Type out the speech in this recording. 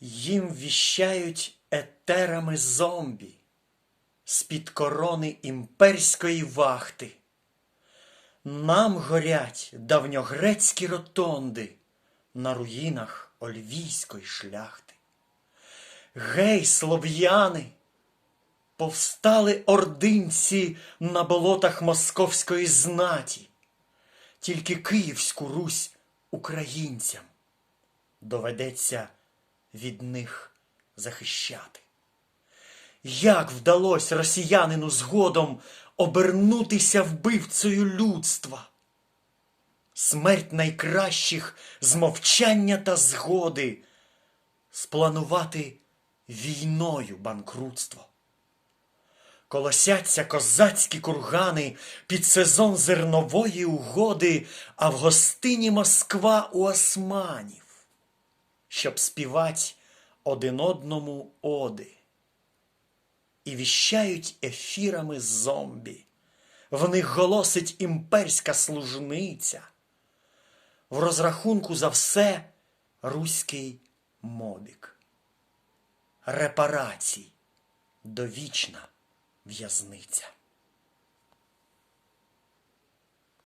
Їм віщають етерами зомбі з-під корони імперської вахти. Нам горять давньогрецькі ротонди на руїнах ольвійської шляхти. Гей, слов'яни! Повстали ординці на болотах московської знаті, тільки Київську Русь українцям доведеться від них захищати. Як вдалося росіянину згодом обернутися вбивцею людства? Смерть найкращих з мовчання та згоди спланувати війною банкрутство. Колосяться козацькі кургани під сезон зернової угоди, а в гостині Москва у османів, щоб співать один одному оди. І віщають ефірами зомбі. В них голосить імперська служниця. В розрахунку за все руський мобік. Репарацій довічна в'язниця.